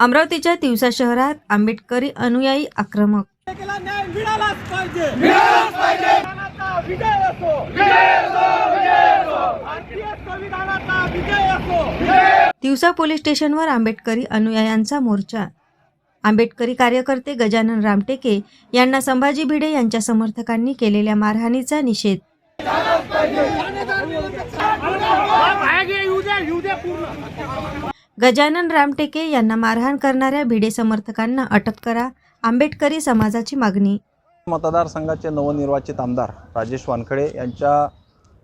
अमरावतीच्या तिवसा शहरात आंबेडकरी अनुयायी आक्रमक. केला न्याय मिळालाच पाहिजे. मिळालाच पाहिजे. विजय असो. भारतीय संविधानाचा विजय असो. तिवसा पोलीस स्टेशनवर आंबेडकरी अनुयायांचा मोर्चा. आंबेडकरी कार्यकर्ते गजानन रामटेके यांना संभाजी भिडे यांच्या समर्थकांनी केलेल्या मारहाणीचा निषेध. गजानन रामटेके यांना मारहाण करणाऱ्या भिडे समर्थकांना अटक करा आंबेडकरी समाजाची मागणी. मतदारसंघाचे नवनिर्वाचित आमदार राजेश वानखडे यांच्या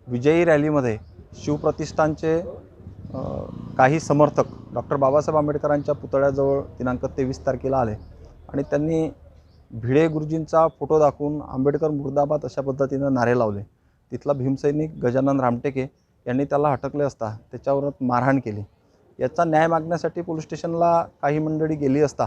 विजयी रॅलीमध्ये शिवप्रतिष्ठानचे काही समर्थक डॉक्टर बाबासाहेब आंबेडकरांच्या पुतळ्याजवळ दिनांक तेवीस तारखेला आले आणि त्यांनी भिडे गुरुजींचा फोटो दाखवून आंबेडकर मुर्दाबाद अशा पद्धतीनं नारे लावले. तिथला भीमसैनिक गजानन रामटेके यांनी त्याला अटकले असता त्याच्यावर मारहाण केली. याचा न्याय मागण्यासाठी पोलीस स्टेशनला काही मंडळी गेली असता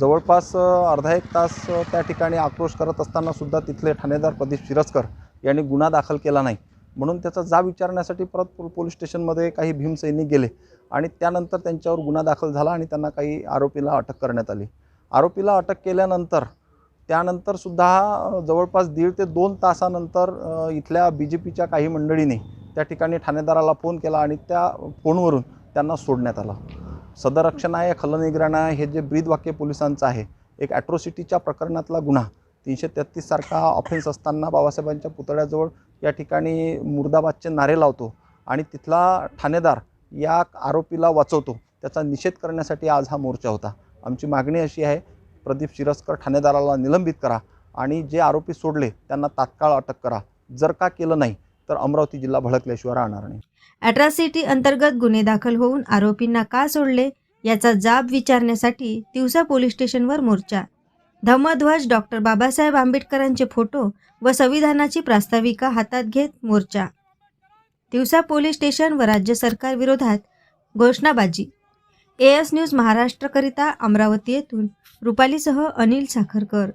जवळपास अर्धा एक तास त्या ठिकाणी आक्रोश करत असताना सुद्धा तिथले ठाणेदार प्रदीप शिरस्कर यांनी गुन्हा दाखल केला नाही. म्हणून त्याचा जाब विचारण्यासाठी परत पोलीस स्टेशनमध्ये काही भीमसैनिक गेले आणि त्यानंतर त्यांच्यावर गुन्हा दाखल झाला आणि त्यांना काही आरोपीला अटक करण्यात आली. आरोपीला अटक केल्यानंतर त्यानंतर सुद्धा जवळपास दीड ते दोन तासानंतर इथल्या बी जे पीच्या काही मंडळींनी त्या ठिकाणी ठाणेदाराला फोन केला आणि त्या फोनवरून त्यांना सोडण्यात आलं. सदरक्षण आहे खलनिग्रहण आहे हे जे ब्रीदवाक्य पोलिसांचं आहे एक ॲट्रॉसिटीच्या प्रकरणातला गुन्हा. तीनशे तेहतीससारखा ऑफेन्स असताना बाबासाहेबांच्या पुतळ्याजवळ या ठिकाणी मुर्दाबादचे नारे लावतो आणि तिथला ठाणेदार या आरोपीला वाचवतो. त्याचा निषेध करण्यासाठी आज हा मोर्चा होता. आमची मागणी अशी आहे प्रदीप शिरस्कर ठाणेदाराला निलंबित करा आणि जे आरोपी सोडले त्यांना तात्काळ अटक करा. जर का केलं नाही तर अमरावती जिल्हा भडकल्याशिवाय राहणार नाही अॅट्रॉसिटी अंतर्गत गुन्हे दाखल होऊन आरोपींना का सोडले याचा जाब विचारण्यासाठी तिवसा पोलीस स्टेशनवर मोर्चा धम्मध्वज डॉक्टर बाबासाहेब आंबेडकरांचे फोटो व संविधानाची प्रास्ताविका हातात घेत मोर्चा तिवसा पोलीस स्टेशन व राज्य सरकार विरोधात घोषणाबाजी एएस न्यूज महाराष्ट्रकरिता अमरावती येथून रुपालीसह अनिल साखरकर